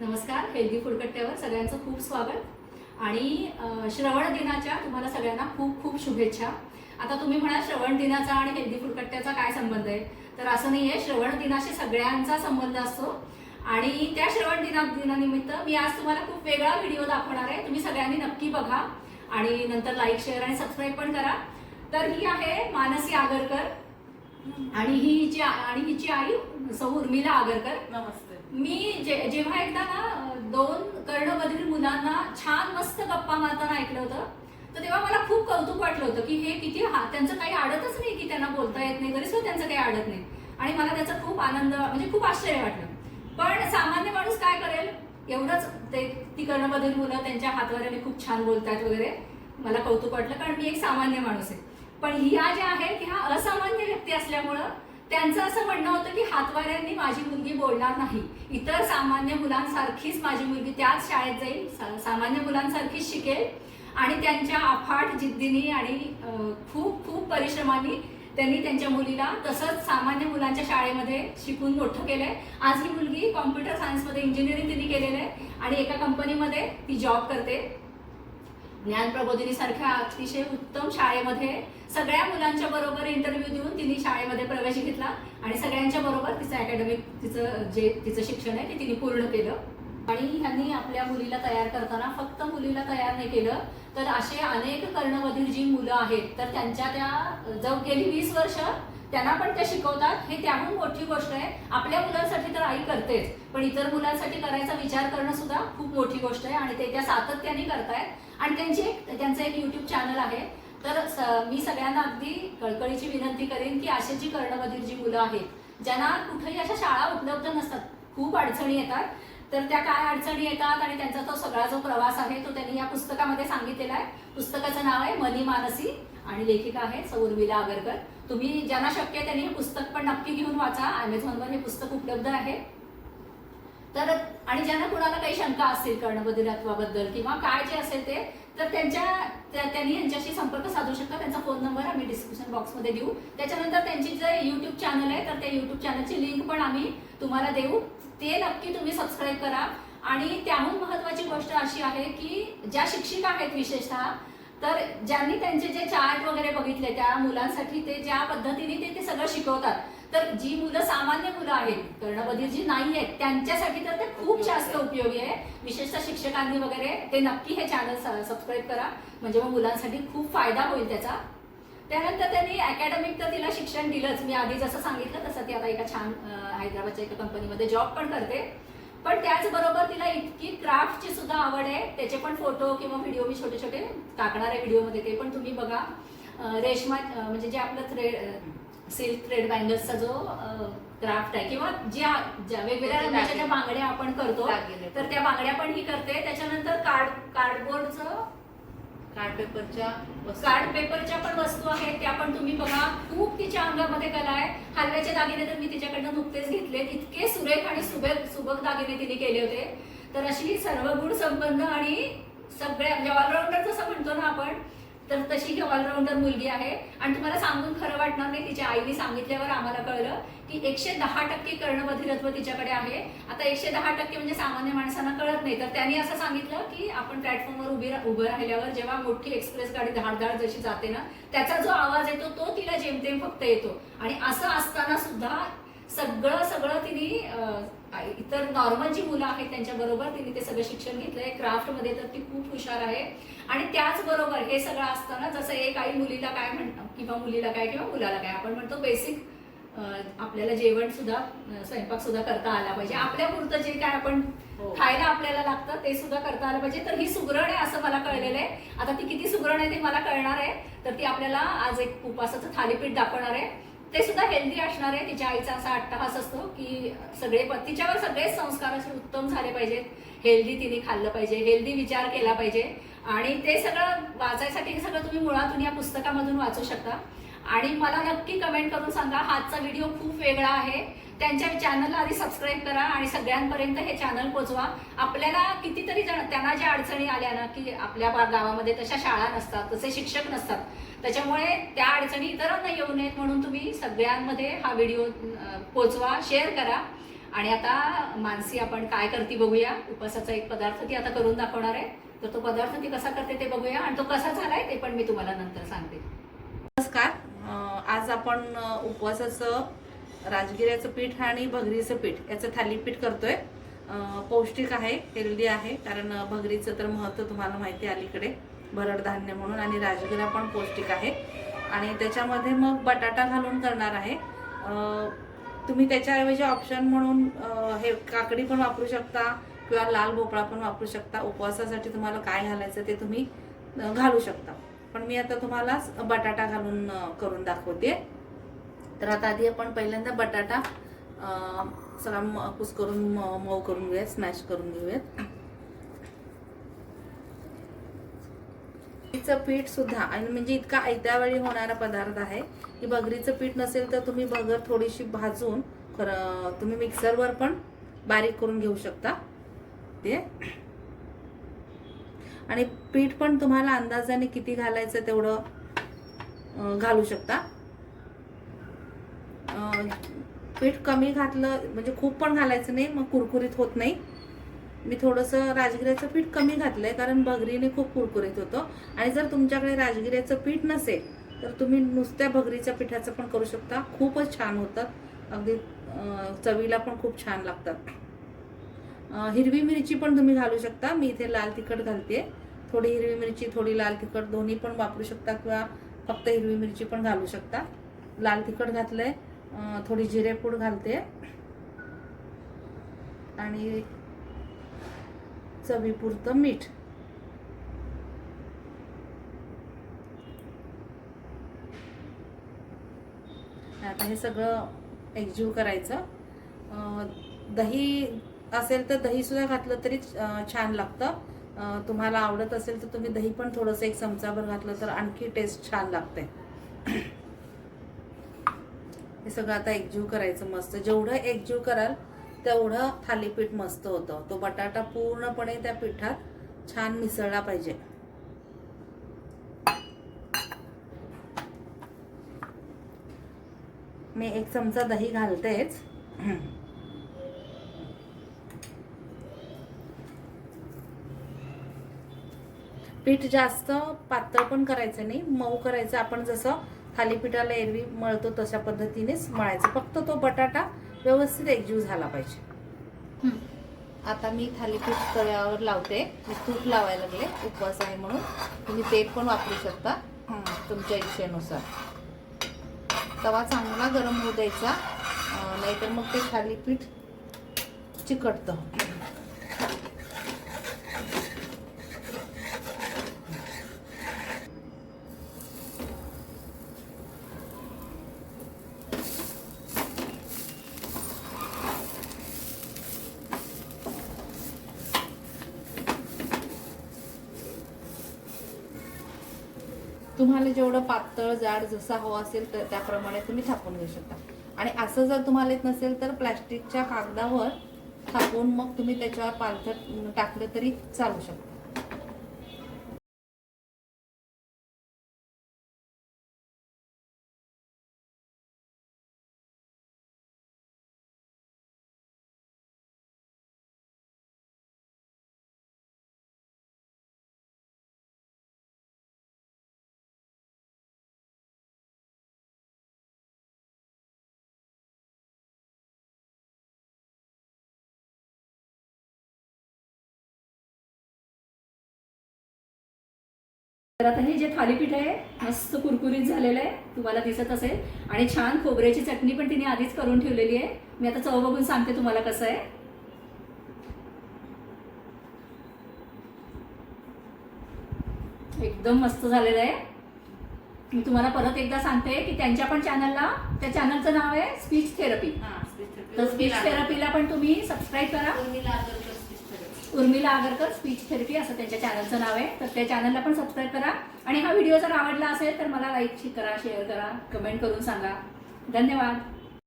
नमस्कार healthy food कट्ट्यावर सगळ्यांचं खूप स्वागत. आणि श्रवण दिनाच्या तुम्हाला सगळ्यांना खूप खूप शुभेच्छा. आता तुम्ही म्हणा श्रवण दिनाचा आणि हेल्दी फूड कट्ट्याचा काय संबंध आहे? तर असं नाही आहे श्रवण दिनाशी सगळ्यांचा संबंध असतो. आणि त्या श्रवण दिना दिनानिमित्त मी आज तुम्हाला खूप वेगळा व्हिडिओ दाखवणार आहे. तुम्ही सगळ्यांनी नक्की बघा आणि नंतर लाईक शेअर आणि सबस्क्राईब पण करा. तर ही आहे मानसी आगरकर आणि ही हिची आणि हिची आई सौ उर्मिला आगरकर. नमस्ते. मी जे जेव्हा एकदा ना दोन कर्णबधीर मुलांना छान मस्त गप्पा मारताना ऐकलं होतं तर तेव्हा मला खूप कौतुक वाटलं होतं की हे किती हा त्यांचं काही आडतच नाही की त्यांना बोलता येत नाही तरी सुद्धा त्यांचं काही आडत नाही. आणि मला त्याचा खूप आनंद म्हणजे खूप आश्चर्य वाटलं. पण सामान्य माणूस काय करेल? एवढंच ते ती कर्णबधीर मुलं त्यांच्या हातवाऱ्याने खूप छान बोलतात वगैरे मला कौतुक वाटलं कारण मी एक सामान्य माणूस आहे. पण ह्या ज्या आहेत ह्या असामान्य व्यक्ती असल्यामुळं त्यांचं असं म्हणणं होतं की हातवाऱ्यांनी माझी मुलगी बोलणार नाही. इतर सामान्य मुलांसारखीच माझी मुलगी त्याच शाळेत जाईल सा- सामान्य मुलांसारखीच शिकेल. आणि त्यांच्या अफाट जिद्दीनी आणि खूप खूप परिश्रमाने त्यांनी त्यांच्या मुलीला तसंच सामान्य मुलांच्या शाळेमध्ये शिकून मोठं केलंय. आज ही मुलगी कॉम्प्युटर सायन्समध्ये इंजिनिअरिंग तिने केलेलं आहे आणि एका कंपनीमध्ये ती जॉब करते. ज्ञान प्रबोधिनी सारख्या अतिशय उत्तम शाळेमध्ये सगळ्या मुलांच्या बरोबर इंटरव्ह्यू देऊन तिने शाळेमध्ये प्रवेश घेतला आणि सगळ्यांच्या बरोबर तिचं अकॅडमिक तिचं जे तिचं शिक्षण आहे ते तिने पूर्ण केलं. आणि ह्यांनी आपल्या मुलीला तयार करताना फक्त मुलीला तयार नाही केलं तर असे अनेक कर्णबधीर जी मुलं आहेत तर त्यांच्या त्या जव गेली वीस वर्ष त्यांना पण त्या शिकवतात. हे त्याहून मोठी गोष्ट आहे. आपल्या मुलांसाठी तर आई करतेच पण इतर मुलांसाठी करायचा विचार करणं सुद्धा खूप मोठी गोष्ट आहे आणि ते त्या सातत्याने करतायत. आणि त्यांची एक त्यांचं एक युट्यूब चॅनल आहे. तर स- मी सगळ्यांना अगदी कळकळीची विनंती करेन की अशी जी कर्णबधीर जी मुलं आहेत ज्यांना कुठेही अशा शाळा उपलब्ध नसतात खूप अडचणी येतात. तर त्या काय अडचणी येतात आणि त्यांचा तो सगळा जो प्रवास आहे तो त्यांनी या पुस्तकामध्ये सांगितलेला आहे. पुस्तकाचं नाव आहे मनी मानसी आणि लेखिका आहे सौर्मिला आगरकर. तुम्ही ज्यांना शक्य त्यांनी हे पुस्तक पण नक्की घेऊन वाचा. अमेझॉनवर हे पुस्तक उपलब्ध आहे. तर आणि ज्यांना कुणाला काही शंका असतील कर्णबधिरत्वाबद्दल किंवा काय जे असेल ते तर त्यांच्या त्यांनी यांच्याशी संपर्क साधू शकता. त्यांचा फोन नंबर आम्ही डिस्क्रिप्शन बॉक्समध्ये देऊ. त्याच्यानंतर त्यांची जे युट्यूब चॅनल आहे तर त्या युट्यूब चॅनलची लिंक पण आम्ही तुम्हाला देऊ. ते नक्की तुम्ही सबस्क्राईब करा. आणि त्याहून महत्वाची गोष्ट अशी आहे की ज्या शिक्षिका आहेत विशेषतः तर ज्यांनी त्यांचे जे चार्ट वगैरे बघितले त्या मुलांसाठी ते ज्या पद्धतीने ते ते सगळं शिकवतात तर जी मुलं सामान्य मुलं आहेत कर्णबधीर जी नाही आहेत त्यांच्यासाठी तर ते खूप जास्त उपयोगी आहे. विशेषतः शिक्षकांनी वगैरे ते नक्की हे चॅनल सबस्क्राईब करा. म्हणजे मग मुलांसाठी खूप फायदा होईल त्याचा. त्यानंतर त्यांनी अकॅडमिक तर तिला शिक्षण दिलंच. मी आधी जसं सांगितलं तसं ती आता एका छान हैदराबादच्या एका कंपनीमध्ये जॉब पण करते. पण त्याचबरोबर तिला इतकी क्राफ्टची सुद्धा आवड आहे. त्याचे पण फोटो किंवा व्हिडिओ मी छोटे छोटे टाकणार आहे व्हिडिओमध्ये ते पण तुम्ही बघा. रेशमा म्हणजे जे आपलं थ्रेड सिल्क थ्रेड बँगल्सचा जो क्राफ्ट आहे किंवा ज्या ज्या वेगवेगळ्या रंगाच्या ज्या बांगड्या आपण करतो. तर त्या बांगड्या पण ही करते. त्याच्यानंतर कार्ड कार्डबोर्डचं कार्ड पेपरच्या. कार्ड पेपरच्या पण वस्तू आहेत त्या पण तुम्ही बघा. खूप तिच्या अंगामध्ये कला आहे. हलव्याचे दागिने तर मी तिच्याकडनं नुकतेच घेतले इतके सुरेख आणि सुबक सुबक दागिने तिने केले होते. तर अशी सर्व गुण संपन्न आणि सगळ्या म्हणजे ऑलराऊंडर जसं म्हणतो ना आपण तर तशी ही ऑलराऊंडर मुलगी आहे. आणि तुम्हाला सांगून खरं वाटणार नाही तिच्या आईने सांगितल्यावर आम्हाला कळलं की एकशे दहा टक्के कर्णबधिरत्व तिच्याकडे आहे. आता एकशे दहा टक्के म्हणजे सामान्य माणसांना कळत नाही. तर त्यांनी असं सांगितलं की आपण प्लॅटफॉर्मवर उभी उभं राहिल्यावर जेव्हा मोठी एक्सप्रेस गाडी धाडधाड जशी जाते ना त्याचा जो आवाज येतो तो तिला जेमतेम फक्त येतो. आणि असं असताना सुद्धा सगळं सगळं तिने इतर नॉर्मल जी मुलं आहेत त्यांच्या बरोबर तिने ते सगळं शिक्षण घेतलंय. क्राफ्टमध्ये तर ती खूप हुशार आहे. आणि त्याचबरोबर हे सगळं असताना जसं एक आई मुलीला काय म्हण किंवा मुलीला काय किंवा मुलाला काय आपण म्हणतो बेसिक आपल्याला जेवण सुद्धा स्वयंपाक सुद्धा करता आला पाहिजे. आपल्या पुरतं जे काय आपण हो. खायला आपल्याला लागतं ते सुद्धा करता आलं पाहिजे. तर ही सुगरण आहे असं मला कळलेलं आहे. आता ती किती सुगरण आहे ते मला कळणार आहे. तर ती आपल्याला आज एक उपासाचं थालीपीठ दाखवणार आहे. ते सुद्धा हेल्दी असणार आहे. तिच्या आईचा असा अट्टहास असतो की सगळे तिच्यावर सगळेच संस्कार असे उत्तम झाले पाहिजेत. हेल्दी तिने खाल्लं पाहिजे. हेल्दी विचार केला पाहिजे. आणि ते सगळं वाचायसाठी हे सगळं तुम्ही मुळातून या पुस्तकामधून वाचू शकता. आणि मला नक्की कमेंट करून सांगा. आजचा व्हिडिओ खूप वेगळा आहे. त्यांच्या चॅनलला आधी सबस्क्राईब करा आणि सगळ्यांपर्यंत हे चॅनल पोचवा. आपल्याला कितीतरी जण त्यांना ज्या अडचणी आल्या ना की आपल्या बा- गावामध्ये तशा शाळा नसतात तसे शिक्षक नसतात. त्याच्यामुळे त्या अडचणी इतरांना येऊ नयेत म्हणून तुम्ही सगळ्यांमध्ये हा व्हिडिओ पोचवा शेअर करा. आणि आता मानसी आपण काय करते बघूया. उपवासाचा एक पदार्थ ती आता करून दाखवणार आहे. तर तो पदार्थ ती कसा करते ते बघूया. आणि तो कसा झालाय ते पण मी तुम्हाला नंतर सांगते. नमस्कार. आज आपण उपवासाचं राजगिऱ्याचं पीठ आणि भगरीचं पीठ याचं थालीपीठ करतोय. पौष्टिक आहे हेल्दी आहे कारण भगरीचं तर महत्त्व तुम्हाला माहिती आहे अलीकडे. भरड धान्य म्हणून आणि राजगिरा पण पौष्टिक आहे. आणि त्याच्यामध्ये मग बटाटा घालून करणार आहे. तुम्ही त्याच्याऐवजी ऑप्शन म्हणून हे काकडी पण वापरू शकता किंवा लाल भोपळा पण वापरू शकता. उपवासासाठी तुम्हाला काय घालायचं ते तुम्ही घालू शकता. पण मी आता तुम्हाला बटाटा घालून करून दाखवते. तर आता आधी आपण पहिल्यांदा बटाटा सगळा म- कुस करून मऊ करून घेऊयात स्मॅश करून घेऊयात. बगरीचं पीठ सुद्धा आणि म्हणजे इतका आयत्या वेळी होणारा पदार्थ आहे की बगरीचं पीठ नसेल तर तुम्ही बगर थोडीशी भाजून खरं तुम्ही मिक्सरवर पण बारीक करून घेऊ शकता. ते. आणि पीठ पण तुम्हाला अंदाजाने किती घालायचं तेवढं घालू शकता. पीठ कमी घातलं म्हणजे खूप पण घालायचं नाही मग कुरकुरीत होत नाही. मी थोडंसं राजगिऱ्याचं पीठ कमी घातलंय कारण भगरीने खूप कुरकुरीत होतं. आणि जर तुमच्याकडे राजगिऱ्याचं पीठ नसेल तर तुम्ही नुसत्या भगरीच्या पिठाचं पण करू शकता. खूपच छान होतात अगदी चवीला पण खूप छान लागतात. हिरवी मिरची पण तुम्ही घालू शकता. मी इथे लाल तिखट घालते. थोडी हिरवी मिरची थोडी लाल तिखट दोन्ही पण वापरू शकता किंवा फक्त हिरवी मिरची पण घालू शकता. लाल तिखट घातलंय. थोडी जिरेपूड घालते. आणि चवीपुरतं मीठ. आता हे सगळं एकजीव करायचं. दही असेल तर दही सुद्धा घातलं तरी छान लागतं. तुम्हाला आवडत असेल तर तुम्ही दही पण थोडंसं एक चमचाभर घातलं तर आणखी टेस्ट छान लागते. हे सगळं आता एकजीव करायचं मस्त. जेवढं एकजीव कराल तेवढं थालीपीठ मस्त होतं. तो बटाटा पूर्णपणे त्या पिठात छान मिसळला पाहिजे. मी एक चमचा दही घालतेच. पीठ जास्त पातळ पण करायचं नाही मऊ करायचं. आपण जसं थालीपीठाला एरवी मळतो तशा पद्धतीनेच मळायचं. फक्त तो बटाटा व्यवस्थित एकजीव झाला पाहिजे. आता मी थालीपीठ तव्यावर लावते. मी तूप लावायला लागले. उपवास आहे म्हणून. तुम्ही तेल पण वापरू शकता. तुमच्या इच्छेनुसार. तवा चांगला गरम होऊ द्यायचा. नाहीतर मग ते थालीपीठ चिकटतं. तुम्हाला जेवढं पातळ जाड जसा हवा असेल तर त्याप्रमाणे तुम्ही थापून घेऊ शकता. आणि असं जर तुम्हाला येत नसेल तर प्लॅस्टिकच्या कागदावर थापून मग तुम्ही त्याच्यावर पालथं टाकलं तरी चालू शकता. तर आता हे जे थालीपीठ आहे मस्त कुरकुरीत झालेलं आहे तुम्हाला दिसत असेल. आणि छान खोबऱ्याची चटणी पण तिने आधीच करून ठेवलेली आहे. मी आता चव बघून सांगते तुम्हाला कसं आहे. एकदम मस्त झालेलं आहे. मी तुम्हाला परत एकदा सांगते की त्यांच्या पण चॅनलला त्या चॅनलचं नाव आहे स्पीच थेरपी तर स्पीच थेरपीला पण तुम्ही सबस्क्राईब करा. उर्मिला आगरकर स्पीच थेरपी असं त्यांच्या चॅनलचं नाव आहे. तर त्या चॅनलला पण सबस्क्राईब करा. आणि हा व्हिडिओ जर आवडला असेल तर मला लाईक करा शेअर करा कमेंट करून सांगा. धन्यवाद.